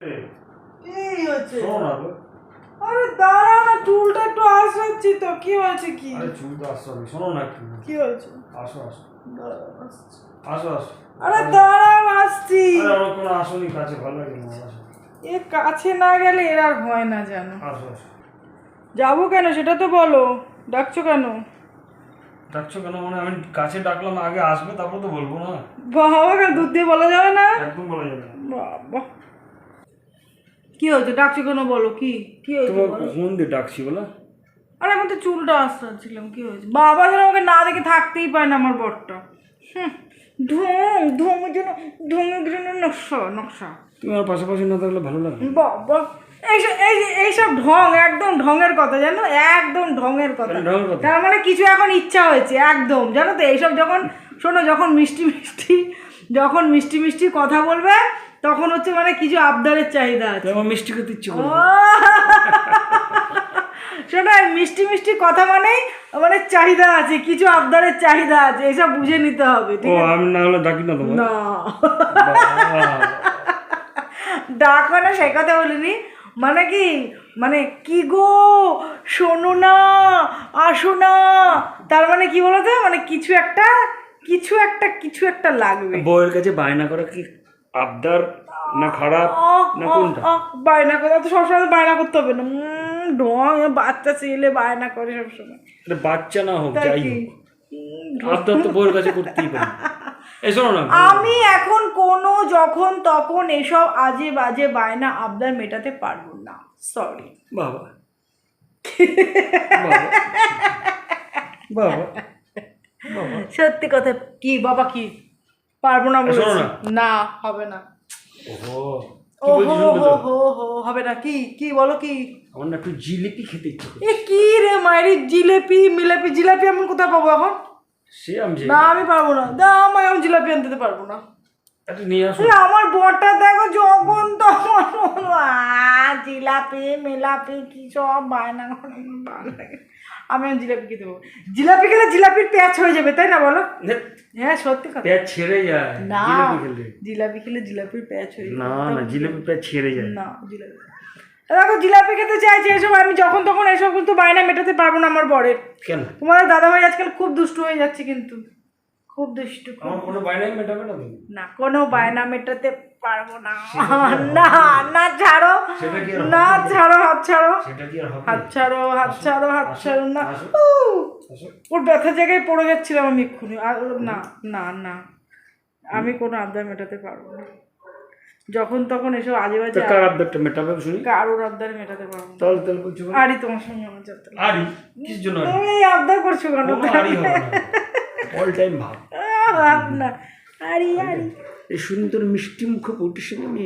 এই, হচ্ছে। আরে দাঁড়া না চুলটা একটু আসাচ্ছি তো কি হয়েছে কি? আরে চুল তো শোনো না একটু। কি হয়েছে? আসো আসো। আসো আসো। আরে আসছি। আরে আমার কোনো আসনি কাছে ভালো লাগে না আসো এ কাছে না গেলে এর আর হয় না জানো আসো আসো। যাব কেন সেটা তো বলো। ডাকছো কেন? ডাকছো কেন মানে আমি কাছে ডাকলাম আগে আসবে তারপর তো বলব না। বাবা কেন দুধ দিয়ে বলা যাবে না? একদম বলা যাবে না। বাবা। কি হয়েছে? ডাকছো কেন বলো? কি? কি হয়েছে তোমার বলো? দিয়ে ডাকছি বলো। আরে আমি তো চুলটা আসছিলাম কি হয়েছে? বাবা যেন আমাকে না দেখে থাকতেই পায় না আমার বরটা। হুম, ঢং ঢঙের জন্য ঢঙের জন্য নকশা নকশা। তুমি আমার পাশাপাশি না থাকলে ভালো লাগে বাবা এইসব এই যে- এইসব ঢং একদম ঢঙের কথা জানো? একদম ঢঙের কথা। ঢঙের কথা? তার মানে কিছু এখন ইচ্ছা হয়েছে একদম। জানো তো এইসব যখন শোনো যখন মিষ্টি মিষ্টি যখন মিষ্টি মিষ্টি কথা বলবে তখন হচ্ছে মানে কিছু আবদারের চাহিদা আছে। আমার মিষ্টি খেতে ইচ্ছে করে। মিষ্টি মিষ্টি কথা মানেই মানে চাহিদা আছে কিছু আবদারের চাহিদা আছে এসব বুঝে নিতে হবে ঠিক আছে? আমি না হলে ডাকি না তোমার না। ডাকো না সে কথা বলিনি। মানে কি? মানে কি গো? শোনো না আসো না। তার মানে কি বলতো? মানে কিছু একটা কিছু একটা কিছু একটা লাগবে। বউয়ের কাছে বায়না করা কি আবদার না খারাপ না কোনটা? বায়না করে তো সবসময় বায়না করতে হবে না। ঢং বাচ্চা ছেলে বায়না করে সবসময়। এটা বাচ্চা না হোক যাই হোক। আবদার তো বউয়ের কাছে করতেই পারি। আমি এখন কোনো যখন তখন এসব আজে বাজে বায়না আবদার মেটাতে পারব না। সরি বাবা। বাবা। সত্যি কথা কি? বাবা কি? পারব না বলেছি। না। হবে না। হবে না কি কি বলো কি? আমার না একটু জিলিপি খেতে ইচ্ছে এ কি রে মায়ের জিলিপি মিলাপি জিলাপি আমি কোথায় পাবো এখন? সে আমি না আমি পারব না। দা আমি এখন জিলাপি আনতে পারব না। নিয়ে আসো। আমার বরটা দেখো জিলাপি মিলাপি কি সব বায়না করে, ভালো লাগে। আমি জিলাপি খেতে পারব জিলাপি খেলে জিলাপির প্যাচ হয়ে যাবে তাই না বলো? হ্যাঁ সত্যি কথা। পেট ছেড়ে যায় না জিলিপি খেলে। জিলাপি খেলে জিলাপির প্যাচ হয়ে যাবে। না না জিলিপি পেট ছেড়ে যায়। না জিলাপি। দেখো জিলাপি খেতে চাইছি এসব আমি যখন তখন এসব কিন্তু বায়না মেটাতে পারব না আমার বরের। কেন? তোমাদের দাদাভাই আজকাল খুব দুষ্টু হয়ে যাচ্ছে কিন্তু। খুব দুষ্টু আমার কোনো বাইনাই মেটাবে না তুমি? না কোনো বায়না মেটাতে পারব না। না না ছাড়ো আর? না ছাড়ো হাত ছাড়ো। আর হাত ছাড়ো হাত ছাড়ো হাত ছাড়ো না। ওর ব্যথা জায়গায় পড়ে যাচ্ছিলাম আমি এক্ষুনি। আর না না না। আমি কোনো আবদার মেটাতে পারব না। যখন তখন এসব আজে বাজে কার আবদারটা মেটাবে শুনি? কারোর আবদার মেটাতে পারব তাহলে তাহলে বলছো? আরই তোমার সঙ্গে আমার যেতে হবে। আরি কিসের জন্য আরি? তুমি এই আবদার করছ কেন? আরি অল টাইম ভাব না আরে আরে। এই সুন্দর মিষ্টি মুখ বউটির সঙ্গে আমি।